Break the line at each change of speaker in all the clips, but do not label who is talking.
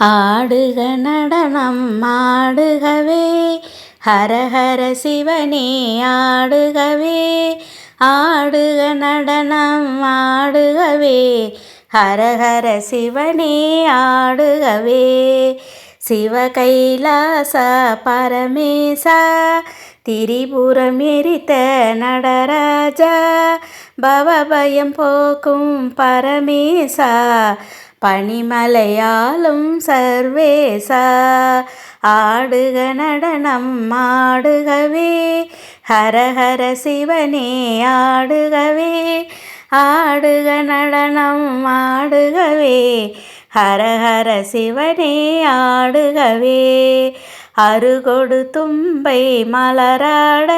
ஆடுக நடனம் ஆடுகவே. ஹரஹர சிவனே ஆடுகவே. ஆடுக நடனம் ஆடுகவே. ஹரஹர சிவனே ஆடுகவே. சிவ கைலாச பரமேசா திரிபுரம் எரித்த நடராஜா பவபயம் போக்கும் பரமேசா பனிமலையாலும் சர்வேசா ஆடுக நடனம் ஆடுகவே ஹரஹர சிவனே ஆடுகவே ஆடுக நடனம் ஆடுகவே ஹரஹர சிவனே ஆடுகவே. அருகொடு தும்பை மலராட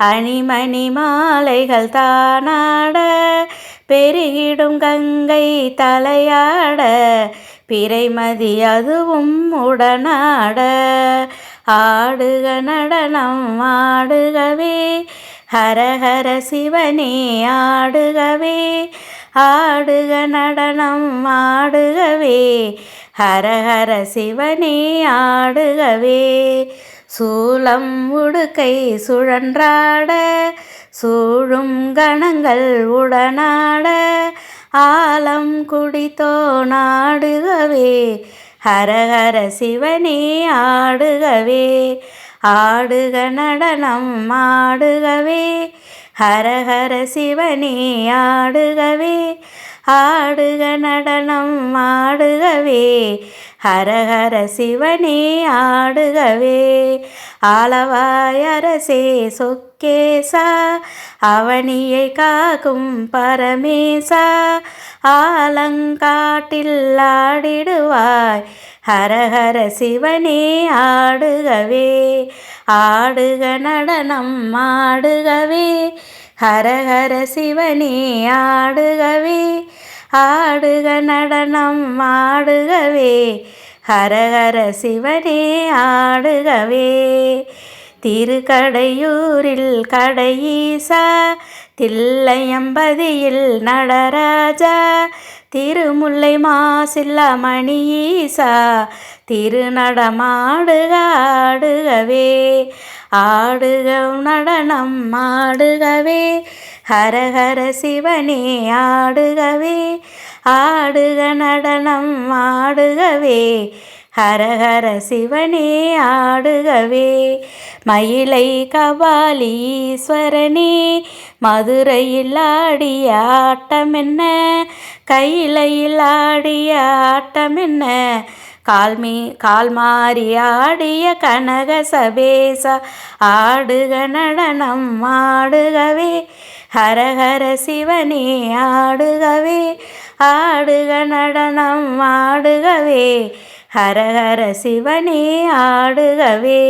அணிமணி மாலைகள் தானாட பெருகிடும் கங்கை தலையாட பிறைமதி அதுவும் உடனாட. ஆடுக நடனம் ஆடுகவே ஹரஹர சிவனே ஆடுகவே ஆடுக நடனம் ஆடுகவே. ஹரஹர சிவனே ஆடுகவே. சூலம் உடுக்கை சுழன்றாட சூழும் கணங்கள் உடனாட ஆலம் குடித்தோ நாடுகவே ஹரஹர சிவனே ஆடுகவே. ஆடுக நடனம் ஆடுகவே. ஹர ஹர சிவனே ஆடுகவே. ஆடுக நடனம் ஆடுகவே. ஹரஹர சிவனே ஆடுகவே. ஆளவாய் அரசே சொக்கேசா. அவனியை காக்கும் பரமேசா. ஆலங்காட்டில் ஆடிடுவாய். ஹரஹர சிவனே ஆடுகவே. ஆடுக நடனம் ஆடுகவே. ஹரஹர சிவனே ஆடுகவே. ஆடுக நடனம் ஆடுகவே. ஹரஹர சிவனே ஆடுகவே. திருக்கடையூரில் கடையீசா தில்லையம்பதியில் நடராஜா திருமுல்லை மாசில்ல ஈசா திருநடமாடுக ஆடுகவே. ஆடுக நடனம் ஆடுகவே ஹரஹர சிவனே ஆடுகவே. ஆடுக நடனம் ஆடுகவே ஹரஹர சிவனே ஆடுகவே. மயிலை கபாலீஸ்வரனே மதுரையில் ஆடிய ஆட்டம் என்ன? கையிலையில் ஆடிய ஆட்டம் என்ன? கால்மீ கால் மாறி ஆடிய கனக சபேச ஆடுக நடனம் ஆடுகவே. ஹரஹர சிவனே ஆடுகவே ஆடுக நடனம் ஆடுகவே. ஹரஹர சிவனே ஆடுகவே.